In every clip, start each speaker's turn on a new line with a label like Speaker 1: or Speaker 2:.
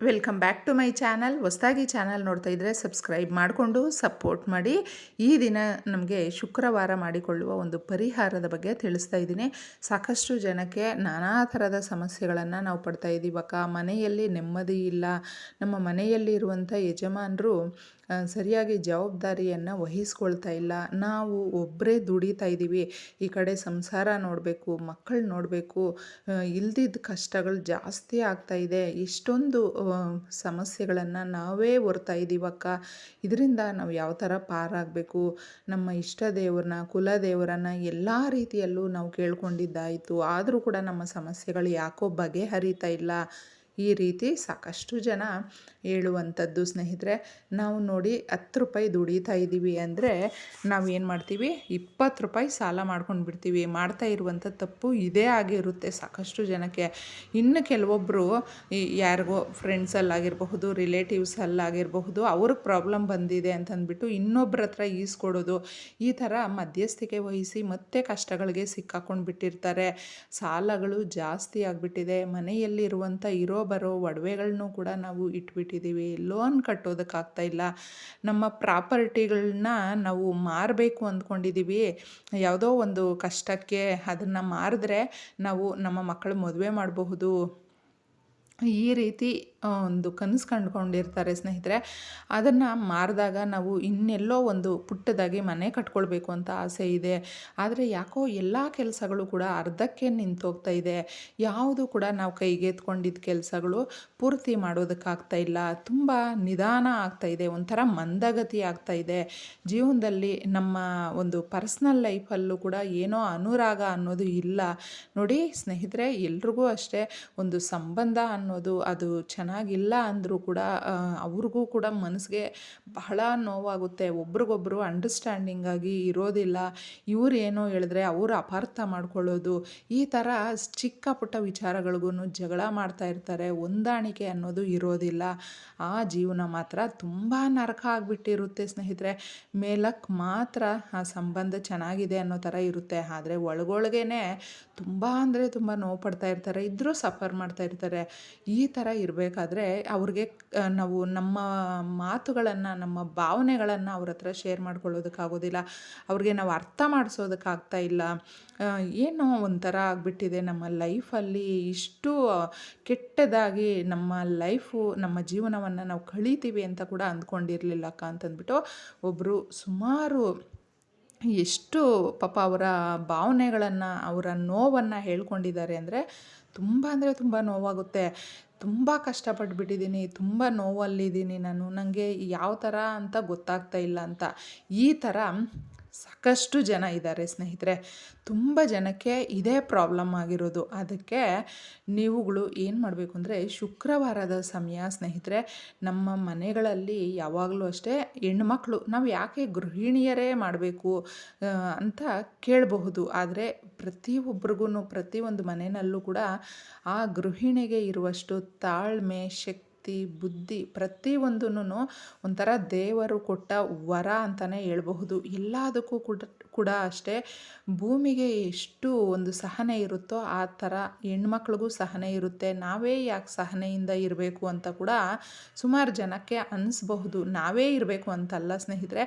Speaker 1: Welcome back to my channel. ಹೊಸದಾಗಿ channel ನೋಡ್ತಾ ಇದ್ದರೆ ಸಬ್ಸ್ಕ್ರೈಬ್ ಮಾಡಿಕೊಂಡು ಸಪೋರ್ಟ್ ಮಾಡಿ. ಈ ದಿನ ನಮಗೆ ಶುಕ್ರವಾರ ಮಾಡಿಕೊಳ್ಳುವ ಒಂದು ಪರಿಹಾರದ ಬಗ್ಗೆ ತಿಳಿಸ್ತಾ ಇದ್ದೀನಿ. ಸಾಕಷ್ಟು ಜನಕ್ಕೆ ನಾನಾ ಥರದ ಸಮಸ್ಯೆಗಳನ್ನು ನಾವು ಪಡ್ತಾ ಇದ್ದೀವಕ್ಕ ಮನೆಯಲ್ಲಿ ನೆಮ್ಮದಿ ಇಲ್ಲ. ನಮ್ಮ ಮನೆಯಲ್ಲಿ ಇರುವಂಥ ಯಜಮಾನರು ಸರಿಯಾಗಿ ಜವಾಬ್ದಾರಿಯನ್ನು ವಹಿಸ್ಕೊಳ್ತಾ ಇಲ್ಲ. ನಾವು ಒಬ್ಬರೇ ದುಡಿತಾ ಇದ್ದೀವಿ ಈ ಕಡೆ ಸಂಸಾರ ನೋಡಬೇಕು, ಮಕ್ಕಳು ನೋಡಬೇಕು ಇಲ್ದಿದ್ದ ಕಷ್ಟಗಳು ಜಾಸ್ತಿ ಆಗ್ತಾ ಇದೆ. ಇಷ್ಟೊಂದು ಸಮಸ್ಯೆಗಳನ್ನು ನಾವೇ ಹೊರ್ತಾ ಇದ್ದೀವಕ್ಕ ಇದರಿಂದ ನಾವು ಯಾವ ಥರ ಪಾರಾಗಬೇಕು? ನಮ್ಮ ಇಷ್ಟ ದೇವ್ರನ್ನ, ಕುಲ ದೇವರನ್ನ ಎಲ್ಲ ರೀತಿಯಲ್ಲೂ ನಾವು ಕೇಳ್ಕೊಂಡಿದ್ದಾಯಿತು. ಆದರೂ ಕೂಡ ನಮ್ಮ ಸಮಸ್ಯೆಗಳು ಯಾಕೋ ಬಗೆಹರಿತಾ ಇಲ್ಲ. ಈ ರೀತಿ ಸಾಕಷ್ಟು ಜನ ಹೇಳುವಂಥದ್ದು ಸ್ನೇಹಿತರೆ, ನಾವು ನೋಡಿ ಹತ್ತು ರೂಪಾಯಿ ದುಡಿತಾ ಇದ್ದೀವಿ ಅಂದರೆ ನಾವು ಏನು ಮಾಡ್ತೀವಿ? ಇಪ್ಪತ್ತು ರೂಪಾಯಿ ಸಾಲ ಮಾಡ್ಕೊಂಡು ಬಿಡ್ತೀವಿ. ಮಾಡ್ತಾ ಇರುವಂಥ ತಪ್ಪು ಇದೇ ಆಗಿರುತ್ತೆ ಸಾಕಷ್ಟು ಜನಕ್ಕೆ. ಇನ್ನು ಕೆಲವೊಬ್ಬರು ಯಾರಿಗೋ ಫ್ರೆಂಡ್ಸಲ್ಲಾಗಿರಬಹುದು ರಿಲೇಟಿವ್ಸಲ್ಲಾಗಿರಬಹುದು ಅವ್ರಿಗೆ ಪ್ರಾಬ್ಲಮ್ ಬಂದಿದೆ ಅಂತಂದ್ಬಿಟ್ಟು ಇನ್ನೊಬ್ಬರ ಹತ್ರ ಈಸ್ಕೊಡೋದು, ಈ ಥರ ಮಧ್ಯಸ್ಥಿಕೆ ವಹಿಸಿ ಮತ್ತೆ ಕಷ್ಟಗಳಿಗೆ ಸಿಕ್ಕಾಕೊಂಡು ಬಿಟ್ಟಿರ್ತಾರೆ. ಸಾಲಗಳು ಜಾಸ್ತಿ ಆಗಿಬಿಟ್ಟಿದೆ. ಮನೆಯಲ್ಲಿರುವಂಥ ಇರೋ ಬರೋ ಒಡವೆಗಳನ್ನೂ ಕೂಡ ನಾವು ಇಟ್ಬಿಟ್ಟಿದ್ದೀವಿ ಲೋನ್ ಕಟ್ಟೋದಕ್ಕಾಗ್ತಾ ಇಲ್ಲ. ನಮ್ಮ ಪ್ರಾಪರ್ಟಿಗಳನ್ನ ನಾವು ಮಾರಬೇಕು ಅಂದ್ಕೊಂಡಿದ್ದೀವಿ ಯಾವುದೋ ಒಂದು ಕಷ್ಟಕ್ಕೆ ಅದನ್ನು ಮಾರಿದ್ರೆ ನಾವು ನಮ್ಮ ಮಕ್ಕಳ ಮದುವೆ ಮಾಡಬಹುದು. ಈ ರೀತಿ ಒಂದು ಕನಸು ಕಂಡುಕೊಂಡಿರ್ತಾರೆ ಸ್ನೇಹಿತರೆ. ಅದನ್ನು ಮಾರಿದಾಗ ನಾವು ಇನ್ನೆಲ್ಲೋ ಒಂದು ಪುಟ್ಟದಾಗಿ ಮನೆ ಕಟ್ಕೊಳ್ಬೇಕು ಅಂತ ಆಸೆ ಇದೆ. ಆದರೆ ಯಾಕೋ ಎಲ್ಲ ಕೆಲಸಗಳು ಕೂಡ ಅರ್ಧಕ್ಕೆ ನಿಂತೋಗ್ತಾ ಇದೆ. ಯಾವುದು ಕೂಡ ನಾವು ಕೈಗೆತ್ಕೊಂಡಿದ್ದ ಕೆಲಸಗಳು ಪೂರ್ತಿ ಮಾಡೋದಕ್ಕಾಗ್ತಾ ಇಲ್ಲ. ತುಂಬ ನಿಧಾನ ಆಗ್ತಾ ಇದೆ. ಒಂಥರ ಮಂದಗತಿ ಆಗ್ತಾ ಇದೆ. ಜೀವನದಲ್ಲಿ ನಮ್ಮ ಒಂದು ಪರ್ಸ್ನಲ್ ಲೈಫಲ್ಲೂ ಕೂಡ ಏನೋ ಅನುರಾಗ ಅನ್ನೋದು ಇಲ್ಲ. ನೋಡಿ ಸ್ನೇಹಿತರೆ, ಎಲ್ರಿಗೂ ಅಷ್ಟೇ ಒಂದು ಸಂಬಂಧ ಅನ್ನೋದು ಅದು ಚೆನ್ನಾಗಿಲ್ಲ ಅಂದರೂ ಕೂಡ ಅವ್ರಿಗೂ ಕೂಡ ಮನಸ್ಸಿಗೆ ಬಹಳ ನೋವಾಗುತ್ತೆ. ಒಬ್ರಿಗೊಬ್ರು ಅಂಡರ್ಸ್ಟ್ಯಾಂಡಿಂಗ್ ಆಗಿ ಇರೋದಿಲ್ಲ. ಇವ್ರು ಏನೋ ಹೇಳಿದ್ರೆ ಅವರು ಅಪಾರ್ಥ ಮಾಡ್ಕೊಳ್ಳೋದು. ಈ ಥರ ಚಿಕ್ಕ ಪುಟ್ಟ ವಿಚಾರಗಳಿಗೂ ಜಗಳ ಮಾಡ್ತಾ ಇರ್ತಾರೆ. ಹೊಂದಾಣಿಕೆ ಅನ್ನೋದು ಇರೋದಿಲ್ಲ. ಆ ಜೀವನ ಮಾತ್ರ ತುಂಬ ನರಕ ಆಗಿಬಿಟ್ಟಿರುತ್ತೆ ಸ್ನೇಹಿತರೆ. ಮೇಲಕ್ಕೆ ಮಾತ್ರ ಆ ಸಂಬಂಧ ಚೆನ್ನಾಗಿದೆ ಅನ್ನೋ ಥರ ಇರುತ್ತೆ. ಆದರೆ ಒಳಗೊಳಗೇನೆ ತುಂಬ ಅಂದರೆ ತುಂಬ ನೋವು ಪಡ್ತಾ ಇರ್ತಾರೆ. ಇದ್ದರೂ ಸಫರ್ ಮಾಡ್ತಾ ಇರ್ತಾರೆ. ಈ ಥರ ಇರಬೇಕಾದ್ರೆ ಅವ್ರಿಗೆ ನಾವು ನಮ್ಮ ಮಾತುಗಳನ್ನು, ನಮ್ಮ ಭಾವನೆಗಳನ್ನು ಅವ್ರ ಹತ್ರ ಶೇರ್ ಮಾಡ್ಕೊಳ್ಳೋದಕ್ಕಾಗೋದಿಲ್ಲ. ಅವ್ರಿಗೆ ನಾವು ಅರ್ಥ ಮಾಡಿಸೋದಕ್ಕಾಗ್ತಾ ಇಲ್ಲ. ಏನೋ ಒಂಥರ ಆಗಿಬಿಟ್ಟಿದೆ ನಮ್ಮ ಲೈಫಲ್ಲಿ. ಇಷ್ಟು ಕೆಟ್ಟದಾಗಿ ನಮ್ಮ ಲೈಫು, ನಮ್ಮ ಜೀವನವನ್ನು ನಾವು ಕಳೀತೀವಿ ಅಂತ ಕೂಡ ಅಂದ್ಕೊಂಡಿರಲಿಲ್ಲಕ್ಕ ಅಂತಂದ್ಬಿಟ್ಟು ಒಬ್ಬರು ಸುಮಾರು ಎಷ್ಟು ಪಾಪ ಅವರ ಭಾವನೆಗಳನ್ನು, ಅವರ ನೋವನ್ನು ಹೇಳ್ಕೊಂಡಿದ್ದಾರೆ ಅಂದರೆ ತುಂಬ ಅಂದರೆ ತುಂಬ ನೋವಾಗುತ್ತೆ. ತುಂಬ ಕಷ್ಟಪಟ್ಬಿಟ್ಟಿದ್ದೀನಿ ತುಂಬ ನೋವಲ್ಲಿದ್ದೀನಿ ನಾನು. ನನಗೆ ಯಾವ ಥರ ಅಂತ ಗೊತ್ತಾಗ್ತಾ ಇಲ್ಲ ಅಂತ. ಈ ಥರ ಸಾಕಷ್ಟು ಜನ ಇದ್ದಾರೆ ಸ್ನೇಹಿತರೆ. ತುಂಬ ಜನಕ್ಕೆ ಇದೇ ಪ್ರಾಬ್ಲಮ್ ಆಗಿರೋದು. ಅದಕ್ಕೆ ನೀವುಗಳು ಏನು ಮಾಡಬೇಕು ಅಂದರೆ ಶುಕ್ರವಾರದ ಸಮಯ ಸ್ನೇಹಿತರೆ, ನಮ್ಮ ಮನೆಗಳಲ್ಲಿ ಯಾವಾಗಲೂ ಅಷ್ಟೇ ಹೆಣ್ಮಕ್ಳು, ನಾವು ಯಾಕೆ ಗೃಹಿಣಿಯರೇ ಮಾಡಬೇಕು ಅಂತ ಕೇಳಬಹುದು. ಆದರೆ ಪ್ರತಿಯೊಬ್ಬರಿಗೂ ಪ್ರತಿಯೊಂದು ಮನೆಯಲ್ಲೂ ಕೂಡ ಆ ಗೃಹಿಣಿಗೆ ಇರುವಷ್ಟು ತಾಳ್ಮೆ, ಶಕ್ತಿ ಬುದ್ಧಿ ಪ್ರತಿಯೊಂದೂ ಒಂಥರ ದೇವರು ಕೊಟ್ಟ ವರ ಅಂತಲೇ ಹೇಳ್ಬಹುದು. ಎಲ್ಲದಕ್ಕೂ ಕೂಡ ಕೂಡ ಅಷ್ಟೇ. ಭೂಮಿಗೆ ಎಷ್ಟು ಒಂದು ಸಹನೆ ಇರುತ್ತೋ ಆ ಥರ ಹೆಣ್ಮಕ್ಳಿಗೂ ಸಹನೆ ಇರುತ್ತೆ. ನಾವೇ ಯಾಕೆ ಸಹನೆಯಿಂದ ಇರಬೇಕು ಅಂತ ಕೂಡ ಸುಮಾರು ಜನಕ್ಕೆ ಅನಿಸ್ಬಹುದು. ನಾವೇ ಇರಬೇಕು ಅಂತಲ್ಲ ಸ್ನೇಹಿತರೆ.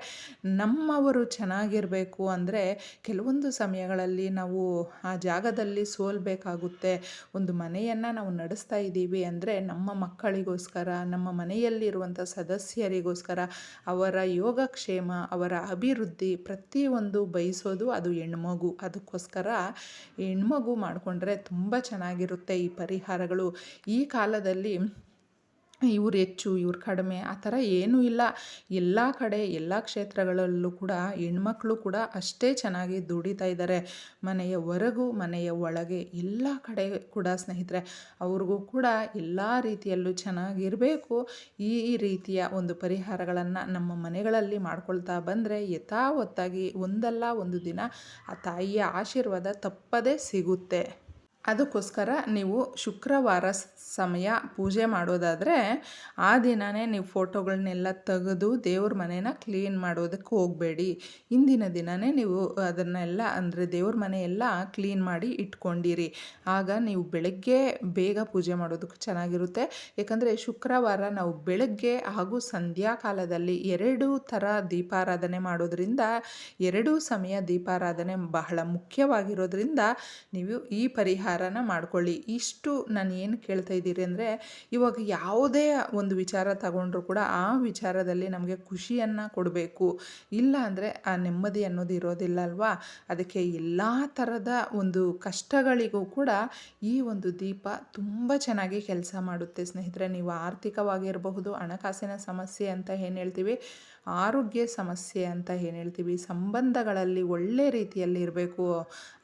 Speaker 1: ನಮ್ಮವರು ಚೆನ್ನಾಗಿರಬೇಕು ಅಂದರೆ ಕೆಲವೊಂದು ಸಮಯಗಳಲ್ಲಿ ನಾವು ಆ ಜಾಗದಲ್ಲಿ ಸೋಲ್ಬೇಕಾಗುತ್ತೆ. ಒಂದು ಮನೆಯನ್ನು ನಾವು ನಡೆಸ್ತಾ ಇದ್ದೀವಿ ಅಂದರೆ ನಮ್ಮ ಮಕ್ಕಳಿಗೋಸ್ಕರ, ನಮ್ಮ ಮನೆಯಲ್ಲಿರುವಂಥ ಸದಸ್ಯರಿಗೋಸ್ಕರ, ಅವರ ಯೋಗಕ್ಷೇಮ, ಅವರ ಅಭಿವೃದ್ಧಿ ಪ್ರತಿಯೊಂದು ಬಯಸೋದು ಅದು ಹೆಣ್ಮಗು. ಅದಕ್ಕೋಸ್ಕರ ಹೆಣ್ಮಗು ಮಾಡಿಕೊಂಡ್ರೆ ತುಂಬ ಚೆನ್ನಾಗಿರುತ್ತೆ ಈ ಪರಿಹಾರಗಳು. ಈ ಕಾಲದಲ್ಲಿ ಇವ್ರು ಹೆಚ್ಚು, ಇವ್ರು ಕಡಿಮೆ, ಆ ಥರ ಏನೂ ಇಲ್ಲ. ಎಲ್ಲ ಕಡೆ, ಎಲ್ಲ ಕ್ಷೇತ್ರಗಳಲ್ಲೂ ಕೂಡ ಹೆಣ್ಮಕ್ಳು ಕೂಡ ಅಷ್ಟೇ ಚೆನ್ನಾಗಿ ದುಡಿತಾ ಇದ್ದಾರೆ. ಮನೆಯ ಹೊರಗು, ಮನೆಯ ಒಳಗೆ ಎಲ್ಲ ಕಡೆ ಕೂಡ ಸ್ನೇಹಿತರೆ, ಅವ್ರಿಗೂ ಕೂಡ ಎಲ್ಲ ರೀತಿಯಲ್ಲೂ ಚೆನ್ನಾಗಿರಬೇಕು. ಈ ರೀತಿಯ ಒಂದು ಪರಿಹಾರಗಳನ್ನು ನಮ್ಮ ಮನೆಗಳಲ್ಲಿ ಮಾಡ್ಕೊಳ್ತಾ ಬಂದರೆ ಯಥಾವತ್ತಾಗಿ ಒಂದಲ್ಲ ಒಂದು ದಿನ ಆ ತಾಯಿಯ ಆಶೀರ್ವಾದ ತಪ್ಪದೇ ಸಿಗುತ್ತೆ. ಅದಕ್ಕೋಸ್ಕರ ನೀವು ಶುಕ್ರವಾರ ಸಮಯ ಪೂಜೆ ಮಾಡೋದಾದರೆ ಆ ದಿನವೇ ನೀವು ಫೋಟೋಗಳನ್ನೆಲ್ಲ ತೆಗೆದು ದೇವ್ರ ಮನೇನ ಕ್ಲೀನ್ ಮಾಡೋದಕ್ಕೆ ಹೋಗಬೇಡಿ. ಇಂದಿನ ದಿನವೇ ನೀವು ಅದನ್ನೆಲ್ಲ ಅಂದರೆ ದೇವ್ರ ಮನೆಯೆಲ್ಲ ಕ್ಲೀನ್ ಮಾಡಿ ಇಟ್ಕೊಂಡಿರಿ. ಆಗ ನೀವು ಬೆಳಗ್ಗೆ ಬೇಗ ಪೂಜೆ ಮಾಡೋದಕ್ಕೆ ಚೆನ್ನಾಗಿರುತ್ತೆ. ಏಕೆಂದರೆ ಶುಕ್ರವಾರ ನಾವು ಬೆಳಗ್ಗೆ ಹಾಗೂ ಸಂಧ್ಯಾಕಾಲದಲ್ಲಿ ಎರಡು ಥರ ದೀಪಾರಾಧನೆ ಮಾಡೋದ್ರಿಂದ, ಎರಡೂ ಸಮಯ ದೀಪಾರಾಧನೆ ಬಹಳ ಮುಖ್ಯವಾಗಿರೋದ್ರಿಂದ ನೀವು ಈ ಪರಿಹಾರನ ಮಾಡ್ಕೊಳ್ಳಿ. ಇಷ್ಟು ನಾನು ಏನು ಕೇಳ್ತಾ ಇದ್ದೀರಿ ಅಂದರೆ, ಇವಾಗ ಯಾವುದೇ ಒಂದು ವಿಚಾರ ತಗೊಂಡ್ರು ಕೂಡ ಆ ವಿಚಾರದಲ್ಲಿ ನಮಗೆ ಖುಷಿಯನ್ನು ಕೊಡಬೇಕು. ಇಲ್ಲ ಅಂದರೆ ಆ ನೆಮ್ಮದಿ ಅನ್ನೋದು ಇರೋದಿಲ್ಲ ಅಲ್ವಾ? ಅದಕ್ಕೆ ಎಲ್ಲ ಥರದ ಒಂದು ಕಷ್ಟಗಳಿಗೂ ಕೂಡ ಈ ಒಂದು ದೀಪ ತುಂಬ ಚೆನ್ನಾಗಿ ಕೆಲಸ ಮಾಡುತ್ತೆ. ಸ್ನೇಹಿತರೆ, ನೀವು ಆರ್ಥಿಕವಾಗಿರಬಹುದು, ಹಣಕಾಸಿನ ಸಮಸ್ಯೆ ಅಂತ ಏನು ಹೇಳ್ತೀವಿ? ಆರೋಗ್ಯ ಸಮಸ್ಯೆ ಅಂತ ಏನು ಹೇಳ್ತೀವಿ? ಸಂಬಂಧಗಳಲ್ಲಿ ಒಳ್ಳೆ ರೀತಿಯಲ್ಲಿ ಇರಬೇಕು.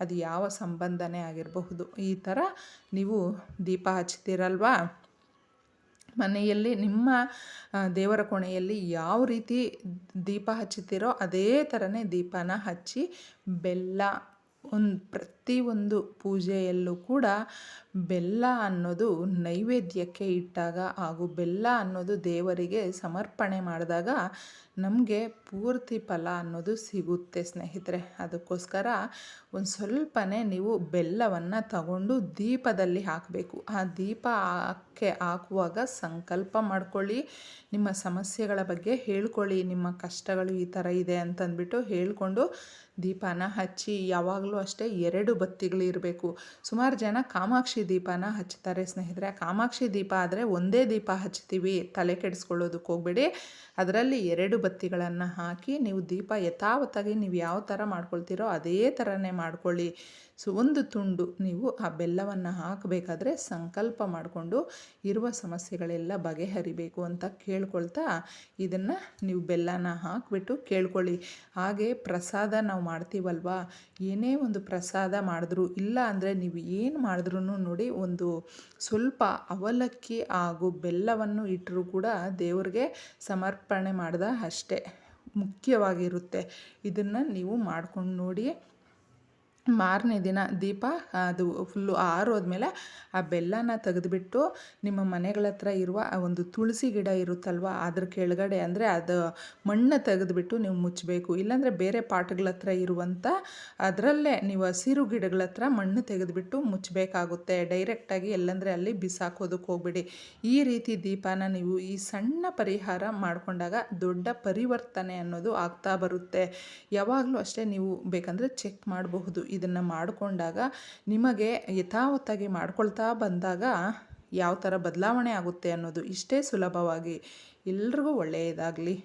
Speaker 1: ಅದು ಯಾವ ಸಂಬಂಧನೇ ಆಗಿರಬಹುದು. ಈ ಥರ ನೀವು ದೀಪ ಹಚ್ತೀರಲ್ವಾ? ಮನೆಯಲ್ಲಿ ನಿಮ್ಮ ದೇವರ ಕೋಣೆಯಲ್ಲಿ ಯಾವ ರೀತಿ ದೀಪ ಹಚ್ಚುತ್ತೀರೋ ಅದೇ ಥರನೇ ದೀಪನ ಹಚ್ಚಿ ಬೆಲ್ಲ, ಒಂದು ಪ್ರತಿಯೊಂದು ಪೂಜೆಯಲ್ಲೂ ಕೂಡ ಬೆಲ್ಲ ಅನ್ನೋದು ನೈವೇದ್ಯಕ್ಕೆ ಇಟ್ಟಾಗ ಹಾಗೂ ಬೆಲ್ಲ ಅನ್ನೋದು ದೇವರಿಗೆ ಸಮರ್ಪಣೆ ಮಾಡಿದಾಗ ನಮಗೆ ಪೂರ್ತಿ ಫಲ ಅನ್ನೋದು ಸಿಗುತ್ತೆ ಸ್ನೇಹಿತರೆ. ಅದಕ್ಕೋಸ್ಕರ ಒಂದು ಸ್ವಲ್ಪನೇ ನೀವು ಬೆಲ್ಲವನ್ನು ತಗೊಂಡು ದೀಪದಲ್ಲಿ ಹಾಕಬೇಕು. ಆ ದೀಪ ಹಾಕಿ ಹಾಕುವಾಗ ಸಂಕಲ್ಪ ಮಾಡ್ಕೊಳ್ಳಿ. ನಿಮ್ಮ ಸಮಸ್ಯೆಗಳ ಬಗ್ಗೆ ಹೇಳ್ಕೊಳ್ಳಿ. ನಿಮ್ಮ ಕಷ್ಟಗಳು ಈ ಥರ ಇದೆ ಅಂತಂದ್ಬಿಟ್ಟು ಹೇಳ್ಕೊಂಡು ದೀಪನ ಹಚ್ಚಿ ಯಾವಾಗಲೂ ಅಷ್ಟೇ ಎರಡು ಬತ್ತಿಗಳು ಇರಬೇಕು. ಸುಮಾರು ಜನ ಕಾಮಾಕ್ಷಿ ದೀಪನ ಹಚ್ತಾರೆ ಸ್ನೇಹಿತರೆ. ಕಾಮಾಕ್ಷಿ ದೀಪ ಆದರೆ ಒಂದೇ ದೀಪ ಹಚ್ತೀವಿ ತಲೆ ಕೆಡಿಸ್ಕೊಳ್ಳೋದಕ್ಕೆ ಹೋಗಬೇಡಿ. ಅದರಲ್ಲಿ ಎರಡು ಬತ್ತಿಗಳನ್ನು ಹಾಕಿ ನೀವು ದೀಪ ಯಥಾವತ್ತಾಗಿ ನೀವು ಯಾವ ಥರ ಮಾಡ್ಕೊಳ್ತೀರೋ ಅದೇ ಥರನೇ ಮಾಡ್ಕೊಳ್ಳಿ. ಸೊ, ಒಂದು ತುಂಡು ನೀವು ಆ ಬೆಲ್ಲವನ್ನು ಹಾಕಬೇಕಾದ್ರೆ ಸಂಕಲ್ಪ ಮಾಡಿಕೊಂಡು ಇರುವ ಸಮಸ್ಯೆಗಳೆಲ್ಲ ಬಗೆಹರಿಬೇಕು ಅಂತ ಕೇಳ್ಕೊಳ್ತಾ ಇದನ್ನು ನೀವು ಬೆಲ್ಲನ ಹಾಕಿಬಿಟ್ಟು ಕೇಳ್ಕೊಳ್ಳಿ. ಹಾಗೆ ಪ್ರಸಾದ ನಾವು ಮಾಡ್ತೀವಲ್ವಾ? ಏನೇ ಒಂದು ಪ್ರಸಾದ ಮಾಡಿದ್ರು, ಇಲ್ಲ ಅಂದರೆ ನೀವು ಏನು ಮಾಡಿದ್ರೂ ನೋಡಿ ಒಂದು ಸ್ವಲ್ಪ ಅವಲಕ್ಕಿ ಹಾಗೂ ಬೆಲ್ಲವನ್ನು ಇಟ್ಟರೂ ಕೂಡ ದೇವ್ರಿಗೆ ಸಮರ್ಪಣೆ ಮಾಡಿದ ಅಷ್ಟೇ. ಮುಖ್ಯವಾಗಿರುತ್ತೆ. ಇದನ್ನು ನೀವು ಮಾಡ್ಕೊಂಡು ನೋಡಿ. ಮಾರನೇ ದಿನ ದೀಪ, ಅದು ಫುಲ್ಲು ಆರೋದ್ಮೇಲೆ ಆ ಬೆಲ್ಲನ ತೆಗೆದುಬಿಟ್ಟು ನಿಮ್ಮ ಮನೆಗಳ ಹತ್ರ ಇರುವ ಆ ಒಂದು ತುಳಸಿ ಗಿಡ ಇರುತ್ತಲ್ವ, ಅದ್ರ ಕೆಳಗಡೆ ಅಂದರೆ ಅದು ಮಣ್ಣು ತೆಗೆದುಬಿಟ್ಟು ನೀವು ಮುಚ್ಚಬೇಕು. ಇಲ್ಲಾಂದರೆ ಬೇರೆ ಪಾಟ್ಗಳ ಹತ್ರ ಇರುವಂಥ ಅದರಲ್ಲೇ ನೀವು ಹಸಿರು ಗಿಡಗಳ ಹತ್ರ ಮಣ್ಣು ತೆಗೆದುಬಿಟ್ಟು ಮುಚ್ಚಬೇಕಾಗುತ್ತೆ. ಡೈರೆಕ್ಟಾಗಿ ಎಲ್ಲಂದರೆ ಅಲ್ಲಿ ಬಿಸಾಕೋದಕ್ಕೆ ಹೋಗ್ಬೇಡಿ. ಈ ರೀತಿ ದೀಪನ ನೀವು ಈ ಸಣ್ಣ ಪರಿಹಾರ ಮಾಡಿಕೊಂಡಾಗ ದೊಡ್ಡ ಪರಿವರ್ತನೆ ಅನ್ನೋದು ಆಗ್ತಾ ಬರುತ್ತೆ. ಯಾವಾಗಲೂ ಅಷ್ಟೇ ನೀವು ಬೇಕಂದರೆ ಚೆಕ್ ಮಾಡಬಹುದು. ಇದನ್ನು ಮಾಡಿಕೊಂಡಾಗ ನಿಮಗೆ ಯಥಾವತ್ತಾಗಿ ಮಾಡ್ಕೊಳ್ತಾ ಬಂದಾಗ ಯಾವ ಥರ ಬದಲಾವಣೆ ಆಗುತ್ತೆ ಅನ್ನೋದು ಇಷ್ಟೇ ಸುಲಭವಾಗಿ ಎಲ್ರಿಗೂ ಒಳ್ಳೆಯದಾಗಲಿ.